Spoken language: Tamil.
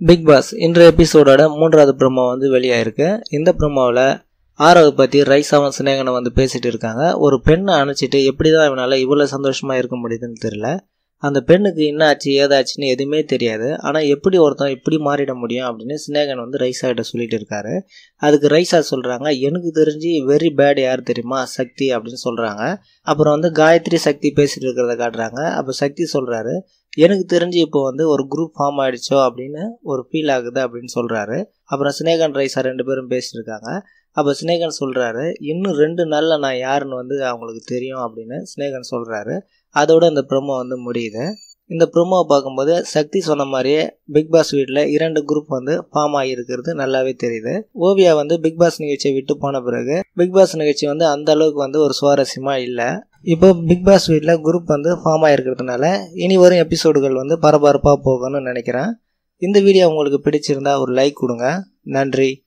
பிக் பாஸ் இன்றைய எபிசோடோட மூன்றாவது ப்ரொமோ வந்து வெளியாயிருக்கு. இந்த ப்ரொமோவில் ஆரவை பற்றி ரைசாவும் சினேகனை வந்து பேசிகிட்டு இருக்காங்க. ஒரு பெண்ணை அணைச்சிட்டு எப்படி தான் இவனால் இவ்வளோ சந்தோஷமாக இருக்க முடியுதுன்னு தெரியல. அந்த பெண்ணுக்கு என்ன ஆச்சு ஏதாச்சுன்னு எதுவுமே தெரியாது. ஆனால் எப்படி ஒருத்தன் இப்படி மாறிட முடியும் அப்படின்னு சினேகன் வந்து ரைசா கிட்ட சொல்லிட்டு இருக்காரு. அதுக்கு ரைசா சொல்கிறாங்க எனக்கு தெரிஞ்சு வெரி பேட் யார் தெரியுமா? சக்தி அப்படின்னு சொல்கிறாங்க அப்புறம் வந்து காயத்ரி சக்தி பேசிட்டு இருக்கிறத காட்டுறாங்க. அப்போ சக்தி சொல்கிறாரு எனக்கு தெரிஞ்சு இப்போ வந்து ஒரு குரூப் ஃபார்ம் ஆயிடுச்சோ அப்படின்னு ஒரு ஃபீல் ஆகுது அப்படின்னு சொல்கிறாரு அப்புறம் சினேகன் ரைசா ரெண்டு பேரும் பேசியிருக்காங்க அப்போ சினேகன் சொல்கிறாரு இன்னும் ரெண்டு நாளில் நான் யாருன்னு வந்து அவங்களுக்கு தெரியும் அப்படின்னு சினேகன் சொல்கிறாரு அதோட இந்த ப்ரோமோ வந்து முடியுது. இந்த ப்ரொமோவை பார்க்கும்போது சக்தி சொன்ன மாதிரியே பிக் பாஸ் வீட்டில் இரண்டு குரூப் வந்து ஃபார்ம் ஆகியிருக்கிறது நல்லாவே தெரியுது. ஓவியா வந்து பிக் பாஸ் நிகழ்ச்சியை விட்டு போன பிறகு பிக் பாஸ் நிகழ்ச்சி வந்து அந்த அளவுக்கு வந்து ஒரு சுவாரஸ்யமாக இல்லை. இப்போ பிக் பாஸ் வீட்டில் குரூப் வந்து ஃபார்ம் ஆகிருக்கிறதுனால இனி வரும் எபிசோடுகள் வந்து பரபரப்பாக போகணும்னு நினைக்கிறேன். இந்த வீடியோ உங்களுக்கு பிடிச்சிருந்தா ஒரு லைக் கொடுங்க. நன்றி.